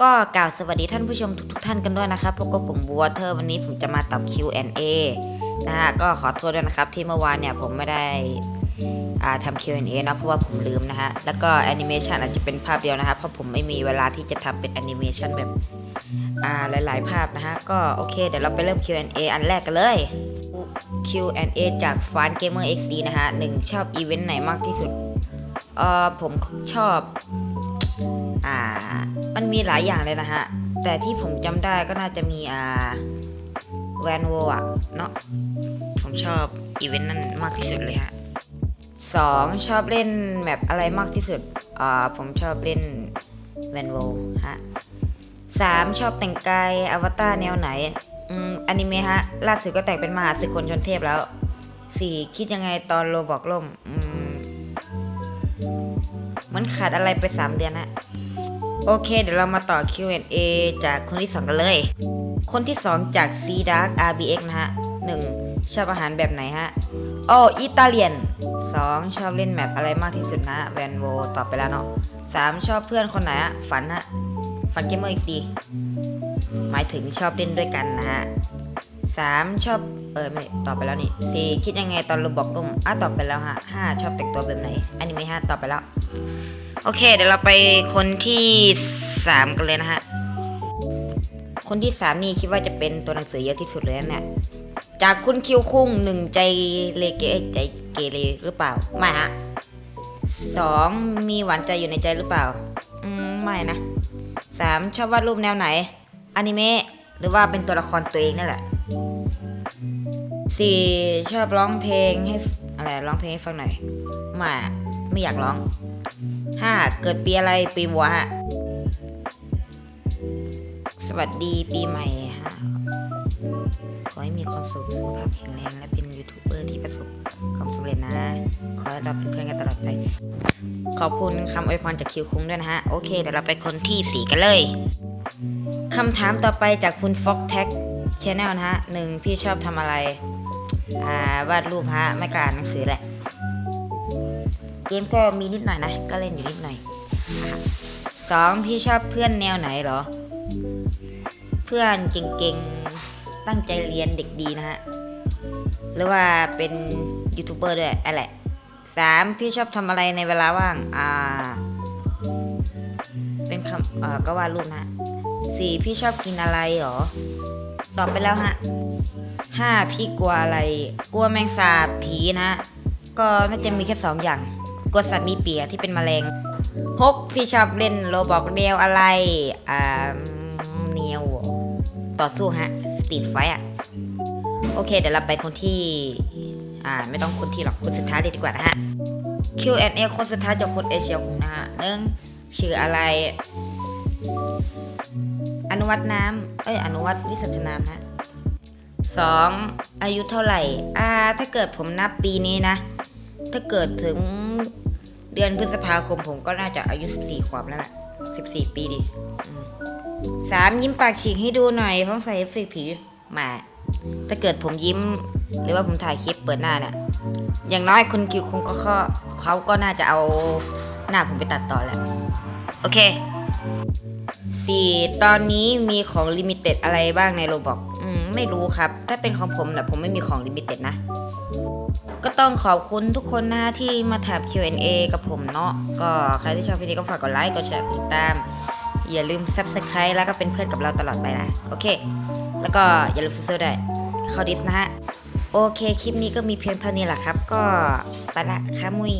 ก็กล่าวสวัสดีท่านผู้ชมทุกท่านกันด้วยนะครับพบกับผมบัวเธอวันนี้ผมจะมาตอบ Q&A นะฮะก็ขอโทษด้วยนะครับที่เมื่อวานเนี่ยผมไม่ได้าทำ Q&A นะเพราะว่าผมลืมนะฮะแล้วก็แอนิเมชันอาจจะเป็นภาพเดียวนะครับเพราะผมไม่มีเวลาที่จะทำเป็นแอนิเมชันแบบหลาย ๆ ภาพนะฮะก็โอเคเดี๋ยวเราไปเริ่ม Q&A อันแรกกันเลย Q&A จาก Fan Gamer XD นะฮะหนึ่งชอบอีเวนต์ไหนมากที่สุดเอ่อผมชอบ อ่า มันมีหลายอย่างเลยนะฮะ แต่ที่ผมจำได้ก็น่าจะมีอ่าแวนโวอะเนาะผมชอบอีเวนต์นั้นมากที่สุดเลยฮะสองชอบเล่นแมปอะไรมากที่สุด อ่า ผมชอบเล่นแวนโวฮะสามชอบแต่งกายอวตารแนวไหน อืมอนิเมะฮะ ล่าสุดก็แต่งเป็นมหาศึกคนชนเทพแล้วสี่คิดยังไงตอนโลบอกล่ม อืมมันขาดอะไรไปสามเดือนฮะ โอเค เดี๋ยวเรามาต่อ Q&A จากคนที่ 2 กันเลย คนที่ 2 จาก C Dark RBX นะฮะ 1. ชอบอาหารแบบไหนฮะโอ้อิตาเลียน 2. ชอบเล่นแมปอะไรมากที่สุดนะแวนโวตอบไปแล้วเนาะ 3. ชอบเพื่อนคนไหนฮะ ฝันฮะ ฝันเกมเมอร์อีกดีหมายถึงชอบเล่นด้วยกันนะฮะ 3. ชอบ เออไม่ตอบไปแล้วนี่ 4. คิดยังไงตอนรูบอกลุ่มอะตอบไปแล้วฮะ 5. ชอบแต่งตัวแบบไหนอันิเมะฮะตอบไปแล้ว โอเค เดี๋ยวเราไปคนที่สามกันเลยนะฮะ คนที่สามนี่คิดว่าจะเป็นตัวหนังสือเยอะที่สุดเลยนะเนี่ย จากคุณคิวคุ้งหนึ่งใจเลเกใจเกเรหรือเปล่า ไม่ฮะสองมีหวานใจอยู่ในใจหรือเปล่า อืม ไม่นะสามชอบวาดรูปแนวไหน อนิเมะ หรือว่าเป็นตัวละครตัวเองนั่นแหละสี่ชอบร้องเพลงให้ อะไรร้องเพลงให้ฟังหน่อยไม่ไม่อยากร้องห้าเกิดปีอะไรปีวัวฮะสวัสดีปีใหม่ฮะขอให้มีความสุขสุขภาพแข็งแรงและเป็นยูทูบเบอร์ที่ประสบความสำเร็จนะ ขอให้เราเป็นเพื่อนกันตลอดไป ขอบคุณคำอวยพรจากคิวคุ้งด้วยนะฮะ โอเคเดี๋ยวเราไปคนที่สี่กันเลยคำถามต่อไปจากคุณ Fox Tag Channel นะฮะหนึ่งพี่ชอบทำอะไร อ่าวาดรูปฮะไม่กาอ่านหนังสือแหละ เกมก็มีนิดหน่อยนะ ก็เล่นอยู่นิดหน่อยสองพี่ชอบเพื่อนแนวไหนหรอ เพื่อนเก่งๆ ตั้งใจเรียนเด็กดีนะฮะ หรือว่าเป็นยูทูบเบอร์ด้วยอะไรสามพี่ชอบทำอะไรในเวลาว่าง อ่า เป็นคำเอ่อก็วาดรูปนะสี่พี่ชอบกินอะไรหรอ ตอบไปแล้วฮะห้าพี่กลัวอะไร กลัวแมงสาบผีนะฮะก็น่าจะมีแค่สองอย่าง กลัวสัตว์มีเปียที่เป็นแมลงหกพี่ชอบเล่นโรบอกเดียวอะไร อ่าเนียวต่อสู้ฮะ สตรีทไฟอะโอเค เดี๋ยวเราไปคนที่ อ่า ไม่ต้องคนที่หรอก คนสุดท้ายเลยดีกว่านะฮะ Q&A คนสุดท้ายจากคนเอเชียของนะฮะหนึ่งชื่ออะไร อนุวัตน้ำเอ้ยอนุวัตวิสัชนามฮะสองอายุเท่าไหร่ อ่า ถ้าเกิดผมนับปีนี้นะ ถ้าเกิดถึงเดือนพฤษภาคมผมก็น่าจะอายุ 14 ขวบแล้วล่ะ 14 ปีดิสามยิ้มปากฉีกให้ดูหน่อยพราะใส่เอฟเฟกผีมาถ้าเกิดผมยิ้ม หรือว่าผมถ่ายคลิปเปิดหน้าเนี่ยอย่างน้อยคุณคิวคงก็เขาก็น่าจะเอาหน้าผมไปตัดต่อแหละ โอเค สี่ตอนนี้มีของลิมิเต็ดอะไรบ้างในโรบอกอืมไม่รู้ครับ ถ้าเป็นของผมนะผมไม่มีของลิมิเต็ดนะ ก็ต้องขอบคุณทุกคนนะที่มาถาม Q&A กับผมเนาะก็ใครที่ชอบวิดีโอก็ฝากกดไลค์กดแชร์กดติดตาม อย่าลืม Subscribe แล้วก็เป็นเพื่อนกับเราตลอดไปนะ โอเค แล้วก็อย่าลืมซื้อด้วยเข้าดิสนะฮะโอเค คลิปนี้ก็มีเพียงเท่านี้แหละครับ ก็ไปละค่ะมุย